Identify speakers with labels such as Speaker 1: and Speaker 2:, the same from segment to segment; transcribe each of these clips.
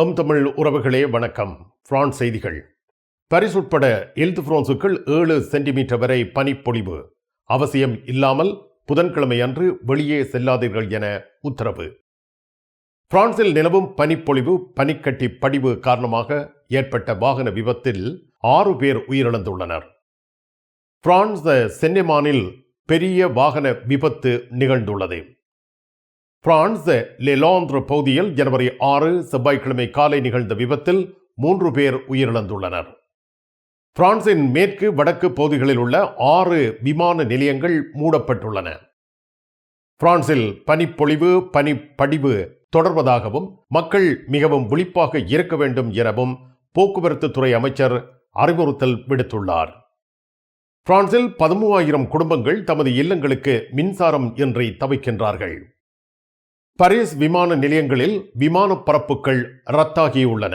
Speaker 1: M Tamil உறவுகளே வணக்கம். France செய்திகள். பாரிஸ் உட்பட இல்து பிரான்சுக்குள் ஏழு சென்டிமீட்டர் வரை பனிப்பொழிவு. அவசியம் இல்லாமல் புதன்கிழமை அன்று வெளியே செல்லாதீர்கள் என உத்தரவு. பிரான்சில் நிலவும் பனிப்பொழிவு பனிக்கட்டி படிவு காரணமாக ஏற்பட்ட வாகன விபத்தில் ஆறு பேர் உயிரிழந்துள்ளனர். பிரான்ஸ் சென்னமானில் பெரிய வாகன விபத்து நிகழ்ந்துள்ளது. பிரான்ஸ் லெலாந்திர பகுதியில் ஜனவரி ஆறு செவ்வாய்க்கிழமை காலை நிகழ்ந்த விபத்தில் மூன்று பேர் உயிரிழந்துள்ளனர். பிரான்சின் மேற்கு வடக்கு பகுதிகளில் உள்ள ஆறு விமான நிலையங்கள் மூடப்பட்டுள்ளன. பிரான்சில் பனிப்பொழிவு பனிப்படிவு தொடர்வதாகவும் மக்கள் மிகவும் விழிப்பாக இருக்க வேண்டும் எனவும் போக்குவரத்து துறை அமைச்சர் அறிவுறுத்தல் விடுத்துள்ளார். பிரான்சில் பதிமூவாயிரம் குடும்பங்கள் தமது இல்லங்களுக்கு மின்சாரம் இன்றி தவிக்கின்றார்கள். பாரிஸ் விமான நிலையங்களில் விமான பரப்புகள் ரத்தாகியுள்ளன.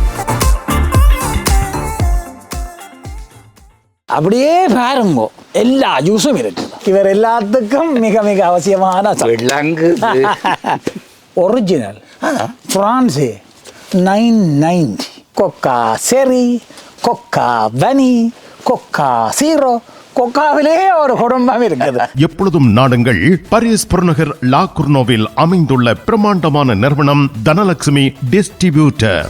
Speaker 2: அப்படியே பாருங்கோ. எல்லா ஜூஸும் இருக்கு. இவர் எல்லாத்துக்கும் மிக மிக அவசியமான
Speaker 3: விலங்கு.
Speaker 2: ஒரிஜினல் பிரான்ஸு நைன் நைன்டி கொக்கா செரி கொக்கா வனி கொக்கா சீரோ. கொக்காவிலே ஒரு குடும்பம் இருக்குது.
Speaker 1: எப்பொழுதும் நாடுங்கள் பாரிஸ் புறநகர் லா குர்னோவில் அமைந்துள்ள பிரம்மாண்டமான நிறுவனம் தனலட்சுமி டிஸ்ட்ரிபியூட்டர்.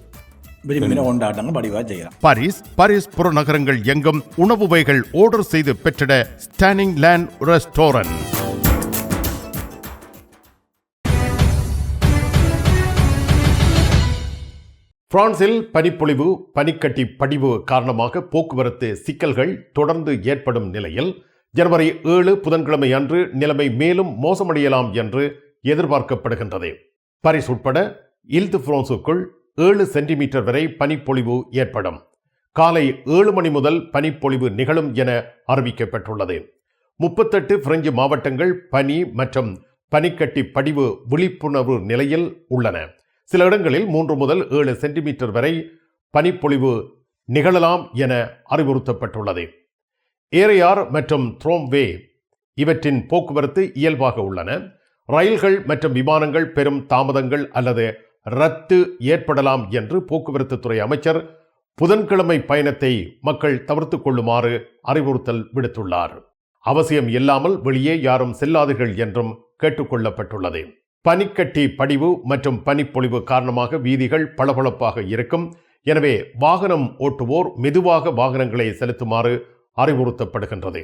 Speaker 2: விரும்பின கொண்டாட்டங்கள் செய்யலாம்.
Speaker 1: பாரிஸ் பாரிஸ் புறநகரங்கள் எங்கும் உணவு வகைகள் ஆர்டர் செய்து பெற்றிட ஸ்டானிங் லேண்ட் ரெஸ்டாரண்ட் பிரான்சில் பனிப்பொழிவு பனிக்கட்டி படிவு காரணமாக போக்குவரத்து சிக்கல்கள் தொடர்ந்து ஏற்படும் நிலையில் ஜனவரி ஏழு புதன்கிழமை அன்று நிலைமை மேலும் மோசமடையலாம் என்று எதிர்பார்க்கப்படுகின்றது. பாரிஸ் உட்பட இல்து பிரான்சுக்குள் ஏழு சென்டிமீட்டர் வரை பனிப்பொழிவு ஏற்படும். காலை ஏழு மணி முதல் பனிப்பொழிவு நிகழும் என அறிவிக்கப்பட்டுள்ளது. முப்பத்தெட்டு பிரெஞ்சு மாவட்டங்கள் பனி மற்றும் பனிக்கட்டி படிவு விழிப்புணர்வு நிலையில் உள்ளன. சில இடங்களில் மூன்று முதல் ஏழு சென்டிமீட்டர் வரை பனிப்பொழிவு நிகழலாம் என அறிவுறுத்தப்பட்டுள்ளது. ஏரையார் மற்றும் த்ரோம்வே இவற்றின் போக்குவரத்து இயல்பாக உள்ளன. ரயில்கள் மற்றும் விமானங்கள் பெரும் தாமதங்கள் அல்லது ரத்து ஏற்படலாம் என்று போக்குவரத்து துறை அமைச்சர் புதன்கிழமை பயணத்தை மக்கள் தவிர்த்து கொள்ளுமாறு அறிவுறுத்தல் விடுத்துள்ளார். அவசியம் இல்லாமல் வெளியே யாரும் செல்லாதீர்கள் என்றும் கேட்டுக்கொள்ளப்பட்டுள்ளது. பனிக்கட்டி படிவு மற்றும் பனிப்பொழிவு காரணமாக வீதிகள் பளபளப்பாக இருக்கும். எனவே வாகனம் ஓட்டுவோர் மெதுவாக வாகனங்களை செலுத்துமாறு அறிவுறுத்தப்படுகின்றது.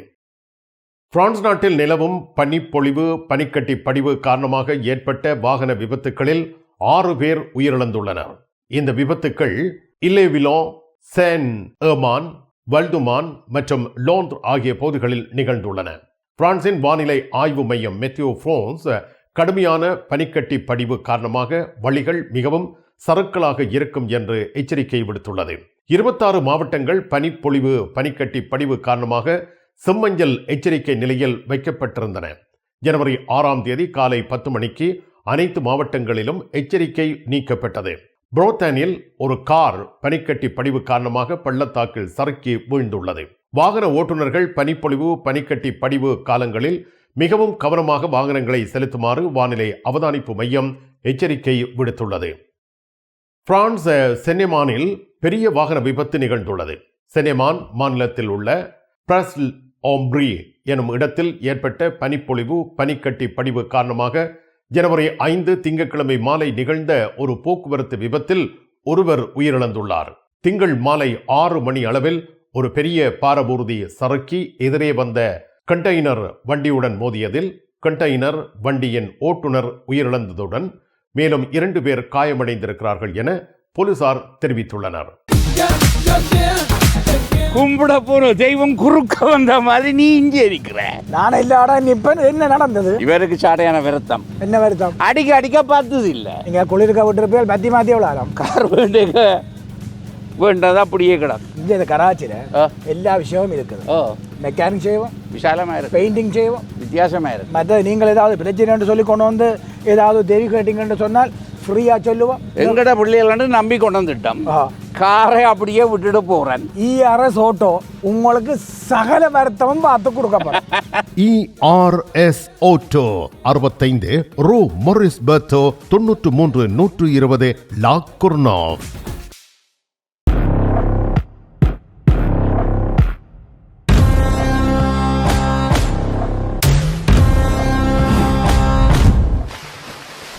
Speaker 1: பிரான்ஸ் நாட்டில் நிலவும் பனிப்பொழிவு பனிக்கட்டி படிவு காரணமாக ஏற்பட்ட வாகன விபத்துகளில் ஆறு பேர் உயிரிழந்துள்ளனர். இந்த விபத்துக்கள் இல்லேவிலோ சென் ஏமான் வல்துமான் மற்றும் லோந்த் ஆகிய பகுதிகளில் நிகழ்ந்துள்ளன. பிரான்சின் வானிலை ஆய்வு மையம் மெத்தியோ ஃப்ரான்ஸ் கடுமையான பனிக்கட்டி படிவு காரணமாக வழிகள் மிகவும் சறுக்கலாக இருக்கும் என்று எச்சரிக்கை விடுத்துள்ளது. இருபத்தாறு மாவட்டங்கள் பனிப்பொழிவு பனிக்கட்டி படிவு காரணமாக செம்மஞ்சள் எச்சரிக்கை நிலையில் வைக்கப்பட்டிருந்தன. ஜனவரி ஆறாம் தேதி காலை பத்து மணிக்கு அனைத்து மாவட்டங்களிலும் எச்சரிக்கை நீக்கப்பட்டது. புரோத்தானில் ஒரு கார் பனிக்கட்டி படிவு காரணமாக பள்ளத்தாக்கில் சறுக்கி வீழ்ந்துள்ளது. வாகன ஓட்டுநர்கள் பனிப்பொழிவு பனிக்கட்டி படிவு காலங்களில் மிகவும் கவனமாக வாகனங்களை செலுத்துமாறு வானிலை அவதானிப்பு மையம் எச்சரிக்கை விடுத்துள்ளது. பிரான்ஸ் சென்னெமானில் பெரிய வாகன விபத்து நிகழ்ந்துள்ளது. சென்னெமான் மாநிலத்தில் உள்ள பிரஸ் ஓம்ப்ரி எனும் இடத்தில் ஏற்பட்ட பனிப்பொழிவு பனிக்கட்டி படிவு காரணமாக ஜனவரி ஐந்து திங்கட்கிழமை மாலை நிகழ்ந்த ஒரு போக்குவரத்து விபத்தில் ஒருவர் உயிரிழந்துள்ளார். திங்கள் மாலை ஆறு மணி அளவில் ஒரு பெரிய பாரபூர்தி சறுக்கி எதிரே வந்த கண்டெய்னர் வண்டியுடன் மோதியதில் கண்டெய்னர் வண்டியின் ஓட்டுநர் உயிரிழந்ததுடன் மேலும் இரண்டு பேர் காயமடைந்திருக்கிறார்கள் என போலீசார் தெரிவித்துள்ளனர்.
Speaker 3: கும்பிட போற தெய்வம் குறுக்க வந்த மாதிரி நீ இங்கே இருக்கிற.
Speaker 2: நான் இல்லாடா நிப்பேன் என்ன நடந்தது?
Speaker 3: இவருக்கு சாடையான விரத்தம்.
Speaker 2: என்ன வருத்தம்?
Speaker 3: அடிக்க அடிக்க பார்த்தது இல்ல
Speaker 2: நீங்க குளிர்க்க விட்டுருப்பேன் பத்தி மாத்தி விளாடம்
Speaker 3: கார் வேண்டுக வேண்டது அப்படியே கிடக்கு.
Speaker 2: இங்க இந்த கராச்சியில. எல்லா விஷயமும் இருக்குது. மெக்கானிக் செய்வோம்
Speaker 3: விசாலமா இருக்கு.
Speaker 2: பெயிண்டிங் செய்வோம்.
Speaker 3: வித்தியாசமா இருக்கு.
Speaker 2: மற்ற நீங்கள் ஏதாவது பிரச்சனைன்னு சொல்லி கொண்டு வந்து ஏதாவது தேவி கேட்டீங்கன்னு சொன்னால் ஃப்ரீயா சொல்லுவோம்.
Speaker 3: எங்கட பிள்ளைகள் நம்பி கொண்டு வந்துட்டோம். காரை அப்படியே விட்டுட்டு போறேன்.
Speaker 2: இஆர்எஸ் ஓட்டோ உங்களுக்கு சகல வருத்தமும் பார்த்து கொடுக்கப்படும்
Speaker 1: இஆர்எஸ் ஓட்டோ அறுபத்தைந்து ரூ மொரிஸ் பர்த்தோ தொன்னூற்று மூன்று நூற்று இருபது லா குர்னாவ்.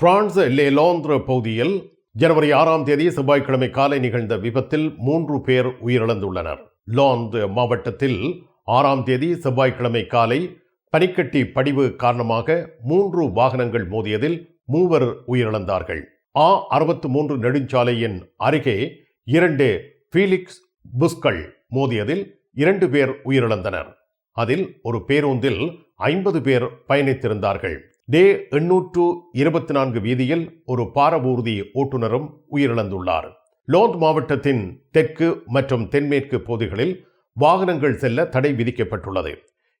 Speaker 1: பிரான்ஸ் லேலோந்திர பகுதியில் ஜனவரி ஆறாம் தேதி செவ்வாய்க்கிழமை காலை நிகழ்ந்த விபத்தில் மூன்று பேர் உயிரிழந்துள்ளனர். லோந்த் மாவட்டத்தில் ஆறாம் தேதி செவ்வாய்க்கிழமை காலை பனிக்கட்டி படிவு காரணமாக மூன்று வாகனங்கள் மோதியதில் மூவர் உயிரிழந்தார்கள். ஆ அறுபத்து மூன்று நெடுஞ்சாலையின் அருகே இரண்டு ஃபீலிக்ஸ் புஸ்கள் மோதியதில் இரண்டு பேர் உயிரிழந்தனர். அதில் ஒரு பேருந்தில் ஐம்பது பேர் பயணித்திருந்தார்கள். டே எண்ணூற்று இருபத்தி நான்கு வீதியில் ஒரு பாரவூர்தி ஓட்டுநரும் உயிரிழந்துள்ளார். லோந்த் மாவட்டத்தின் தெற்கு மற்றும் தென்மேற்கு பகுதிகளில் வாகனங்கள் செல்ல தடை விதிக்கப்பட்டுள்ளது.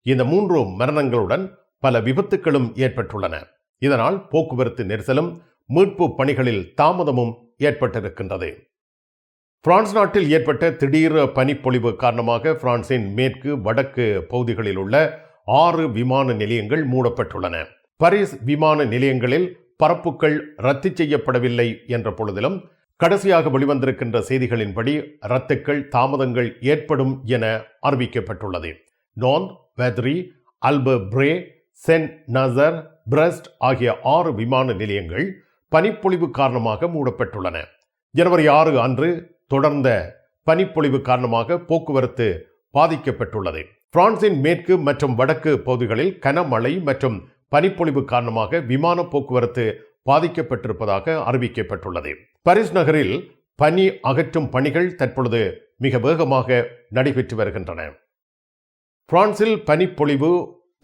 Speaker 1: இந்த மூன்று மரணங்களுடன் பல விபத்துகளும் ஏற்பட்டுள்ளன. இதனால் போக்குவரத்து நெரிசலும் மீட்பு பணிகளில் தாமதமும் ஏற்பட்டிருக்கின்றது. பிரான்ஸ் நாட்டில் ஏற்பட்ட திடீர் பனிப்பொழிவு காரணமாக பிரான்சின் மேற்கு வடக்கு பகுதிகளில் உள்ள ஆறு விமான நிலையங்கள் மூடப்பட்டுள்ளன. பாரிஸ் விமான நிலையங்களில் பரப்புகள் ரத்து செய்யப்படவில்லை என்ற பொழுதிலும் கடைசியாக வெளிவந்திருக்கின்ற செய்திகளின்படி ரத்துக்கள் தாமதங்கள் ஏற்படும் என அறிவிக்கப்பட்டுள்ளது. நோன் வெத்ரி அல்ப பிரே சென்ட் நசர் பிரஸ்ட் ஆகிய ஆறு விமான நிலையங்கள் பனிப்பொழிவு காரணமாக மூடப்பட்டுள்ளன. ஜனவரி ஆறு அன்று தொடர்ந்த பனிப்பொழிவு காரணமாக போக்குவரத்து பாதிக்கப்பட்டுள்ளது. பிரான்சின் மேற்கு மற்றும் வடக்கு பகுதிகளில் கனமழை மற்றும் பனிப்பொழிவு காரணமாக விமான போக்குவரத்து பாதிக்கப்பட்டிருப்பதாக அறிவிக்கப்பட்டுள்ளது. பாரிஸ் நகரில் பனி அகற்றும் பணிகள் தற்பொழுது மிக வேகமாக நடைபெற்று வருகின்றன. பிரான்சில் பனிப்பொழிவு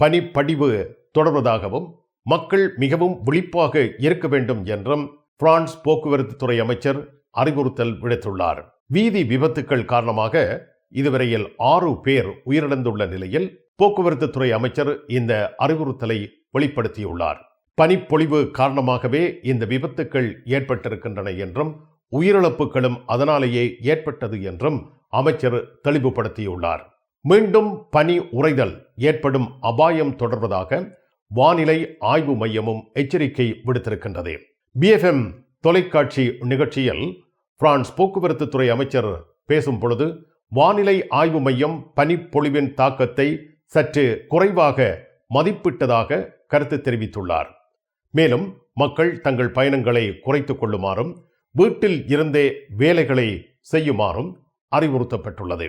Speaker 1: பனிப்படிவு தொடர்வதாகவும் மக்கள் மிகவும் விழிப்பாக இருக்க வேண்டும் என்றும் பிரான்ஸ் போக்குவரத்து துறை அமைச்சர் அறிவுறுத்தல் விடுத்துள்ளார். வீதி விபத்துக்கள் காரணமாக இதுவரையில் ஆறு பேர் உயிரிழந்துள்ள நிலையில் போக்குவரத்து துறை அமைச்சர் இந்த அறிவுறுத்தலை வெளிப்படுத்தியுள்ளார். பனிப்பொழிவு காரணமாகவே இந்த விபத்துக்கள் ஏற்பட்டிருக்கின்றன என்றும் உயிரிழப்புகளும் அதனாலேயே ஏற்பட்டது என்றும் அமைச்சர் தெளிவுபடுத்தியுள்ளார். மீண்டும் பனி உறைதல் ஏற்படும் அபாயம் தொடர்வதாக வானிலை ஆய்வு மையமும் எச்சரிக்கை விடுத்திருக்கின்றது. பிஎஃப்எம் தொலைக்காட்சி நிகழ்ச்சியில் பிரான்ஸ் போக்குவரத்து துறை அமைச்சர் பேசும் பொழுது வானிலை ஆய்வு மையம் பனிப்பொழிவின் தாக்கத்தை சற்று குறைவாக மதிப்பிட்டதாக கருத்து தெரிவித்துள்ளார். மேலும் மக்கள் தங்கள் பயணங்களை குறைத்துக் கொள்ளுமாறும் வீட்டில் இருந்தே வேலைகளை செய்யுமாறும் அறிவுறுத்தப்பட்டுள்ளது.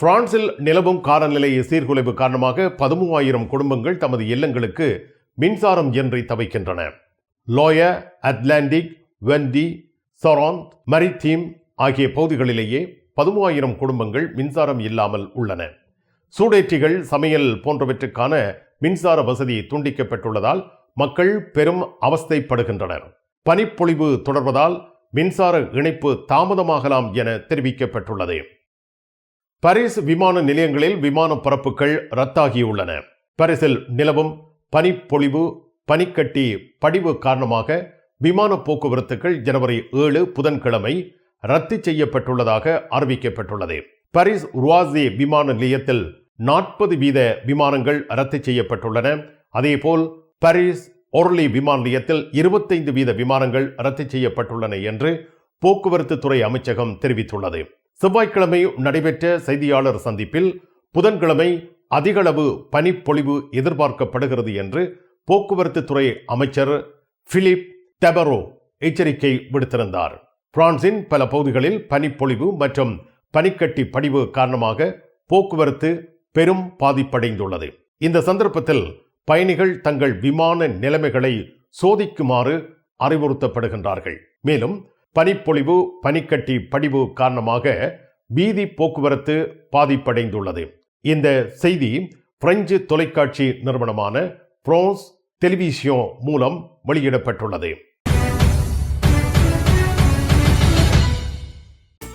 Speaker 1: பிரான்சில் நிலவும் காலநிலை சீர்குலைவு காரணமாக பதிமூவாயிரம் குடும்பங்கள் தமது இல்லங்களுக்கு மின்சாரம் இன்றி தவிக்கின்றன. லோய அட்லாண்டிக் வெண்டி சொரான் மரித்தீம் ஆகிய பகுதிகளிலேயே பதிமூவாயிரம் குடும்பங்கள் மின்சாரம் இல்லாமல் உள்ளன. சூடேற்றிகள் சமையல் போன்றவற்றுக்கான மின்சார வசதி துண்டிக்கப்பட்டுள்ளதால் மக்கள் பெரும் அவஸ்தைப்படுகின்றனர். பனிப்பொழிவு தொடர்வதால் மின்சார இணைப்பு தாமதமாகலாம் என தெரிவிக்கப்பட்டுள்ளது. பாரிஸ் விமான நிலையங்களில் விமான பரப்புகள் ரத்தாகியுள்ளன. பாரிஸில் நிலவும் பனிப்பொழிவு பனிக்கட்டி படிவு காரணமாக விமான போக்குவரத்துகள் ஜனவரி ஏழு புதன்கிழமை ரத்து செய்யப்பட்டுள்ளதாக அறிவிக்கப்பட்டுள்ளது. பாரிஸ் ருவாசி விமான நிலையத்தில் நாற்பது வீத விமானங்கள் ரத்து செய்யப்பட்டுள்ளன. அதேபோல் பாரிஸ் ஒர்லி விமான நிலையத்தில் இருபத்தைந்து வீத விமானங்கள் ரத்து செய்யப்பட்டுள்ளன என்று போக்குவரத்து துறை அமைச்சகம் தெரிவித்துள்ளது. செவ்வாய்க்கிழமை நடைபெற்ற செய்தியாளர் சந்திப்பில் புதன்கிழமை அதிகளவு பனிப்பொழிவு எதிர்பார்க்கப்படுகிறது என்று போக்குவரத்து துறை அமைச்சர் பிலிப் டெபரோ எச்சரிக்கை விடுத்திருந்தார். பிரான்சின் பல பகுதிகளில் பனிப்பொழிவு மற்றும் பனிக்கட்டி படிவு காரணமாக போக்குவரத்து பெரும் பாதிப்படைந்துள்ளது. இந்த சந்தர்ப்பத்தில் பயணிகள் தங்கள் விமான நிலைமைகளை சோதிக்குமாறு அறிவுறுத்தப்படுகின்றார்கள். மேலும் பனிப்பொழிவு பனிக்கட்டி படிவு காரணமாக வீதி போக்குவரத்து பாதிப்படைந்துள்ளது. இந்த செய்தி பிரெஞ்சு தொலைக்காட்சி நிறுவனமான பிரான்ஸ் டெலிவிசியோ மூலம் வெளியிடப்பட்டுள்ளது.